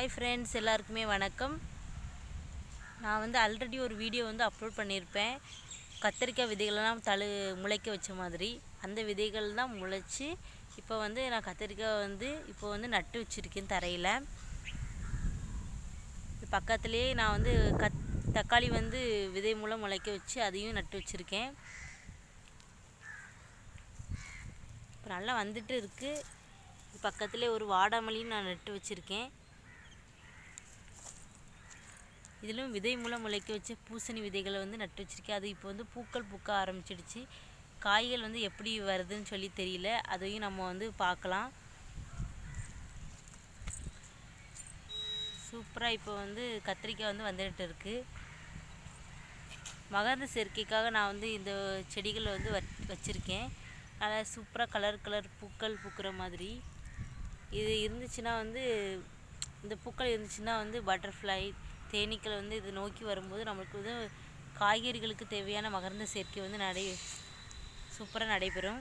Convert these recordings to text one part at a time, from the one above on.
Hi friends எல்லாருக்குமே வணக்கம். நான் வந்து ஆல்ரெடி ஒரு வீடியோ வந்து அப்லோட் பண்ணியிருப்பேன் கத்திரிக்காய் விதைகளெல்லாம் தழு முளைக்க வச்ச மாதிரி. அந்த விதைகள் தான் முளைச்சி இப்போ வந்து நான் கத்திரிக்காய் வந்து இப்போ வந்து நட்டு வச்சுருக்கேன் தரையில். பக்கத்துலேயே நான் வந்து கத் தக்காளி வந்து விதை மூலம் முளைக்க வச்சு அதையும் நட்டு வச்சுருக்கேன். இப்போ நல்லா வந்துட்டு இருக்குது பக்கத்துலேயே ஒரு வாடாமல்லியும் நான் நட்டு வச்சுருக்கேன். இதிலும் விதை மூலம் முளைக்க வச்ச பூசணி விதைகளை வந்து நட்டு வச்சுருக்கேன். அது இப்போ வந்து பூக்கள் பூக்க ஆரம்பிச்சிடுச்சு. காய்கள் வந்து எப்படி வருதுன்னு சொல்லி தெரியல. அதையும் நம்ம வந்து பார்க்கலாம். சூப்பராக இப்போ வந்து கத்திரிக்காய் வந்து வந்துட்டு இருக்குது மகர்ந்த சேர்க்கைக்காக நான் வந்து இந்த செடிகளை வந்து வச்சுருக்கேன். நல்லா சூப்பராக கலர் கலர் பூக்கள் பூக்கிற மாதிரி. இது இருந்துச்சுன்னா வந்து இந்த பூக்கள் இருந்துச்சுன்னா வந்து பட்டர்ஃப்ளை தேனீக்கள் வந்து இது நோக்கி வரும்போது நம்மளுக்கு வந்து காய்கறிகளுக்கு தேவையான மகர்ந்த சேர்க்கை வந்து நடை சூப்பராக நடைபெறும்.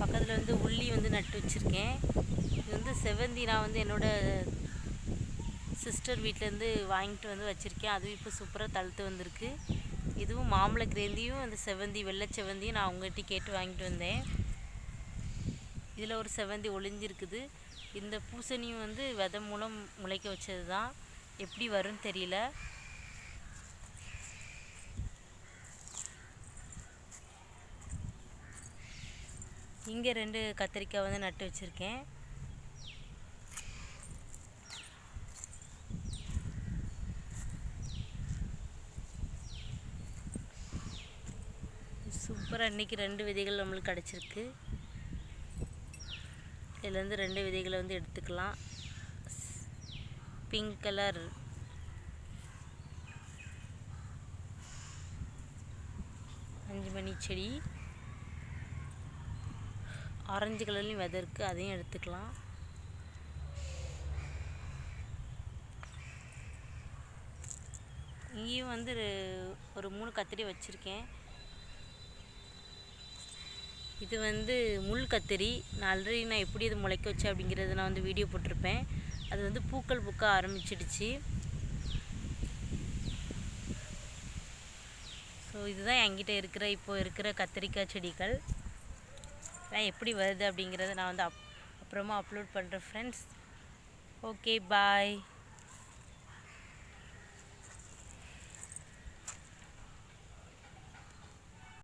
பக்கத்தில் வந்து உள்ளி வந்து நட்டு வச்சுருக்கேன். இது வந்து செவந்தி நான் வந்து என்னோடய சிஸ்டர் வீட்டிலேருந்து வாங்கிட்டு வந்து வச்சுருக்கேன். அதுவும் இப்போ சூப்பராக தழுத்து வந்திருக்கு. இதுவும் மாம்பழ கிரேந்தியும் அந்த செவந்தி வெள்ளை செவந்தியும் நான் அவங்ககிட்ட கேட்டு வாங்கிட்டு வந்தேன். இதில் ஒரு செவந்தி ஒளிஞ்சிருக்குது. இந்த பூசணியும் வந்து விதை மூலம் முளைக்க வச்சது தான் எப்படி வரும்னு தெரியல. இங்கே ரெண்டு கத்திரிக்காய் வந்து நட்டு வச்சுருக்கேன். சூப்பராக இன்றைக்கி ரெண்டு விதைகள் நம்மளுக்கு கிடச்சிருக்கு. இதுலேருந்து ரெண்டு விதைகளை வந்து எடுத்துக்கலாம். பிங்க் கலர் அஞ்சு மணி செடி. ஆரஞ்சு கலர்லேயும் விதை இருக்குது அதையும் எடுத்துக்கலாம். இங்கேயும் வந்து ஒரு மூணு கத்திரி வச்சுருக்கேன். இது வந்து முள் கத்திரி. நான் ஆல்ரெடி நான் எப்படி இது முளைக்க வச்சேன் அப்படிங்கிறத நான் வந்து வீடியோ போட்டிருப்பேன். அது வந்து பூக்கள் பூக்க ஆரம்பிச்சிடுச்சு. ஸோ இதுதான் என்கிட்ட இருக்கிற இப்போ இருக்கிற கத்திரிக்காய் செடிகள். நான் எப்படி வருது அப்படிங்கிறத நான் வந்து அப் அப்புறமா அப்லோட் பண்ணுறேன் ஃப்ரெண்ட்ஸ் ஓகே பாய்